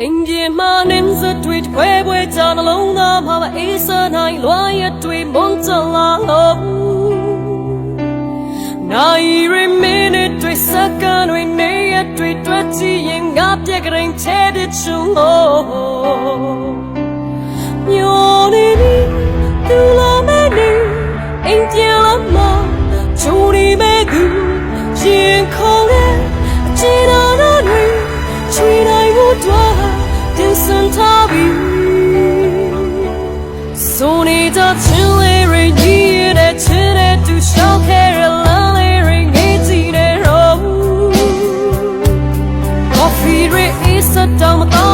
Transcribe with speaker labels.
Speaker 1: အိမ်ပြေမှာနင်းစတွေခွဲပွဲကြနှလုံးသားမှာမအေးစနိုင်လွားရတွေမုန်းချလာလို့နိုင်ရမင်းတွေစက္ကန့်တွေနေရတွေတွက်ကြည့်ရင်ငါပြက်ကရင်ချဲတဲ့ချူလို့ညိုနေပြီသူလာမဲနေအိမ်ပြန်လာမှာချူနေမဲ့ ဆိုနေတာချင်လေးရကြီးရတဲ့ချင်တဲ့သူရှောက်ခဲ့ရလမ်းလေးရငေးကြည့်တဲ့ရော Coffee ရအေးစတောင်မတော်မီပါခါတိုက်တဲ့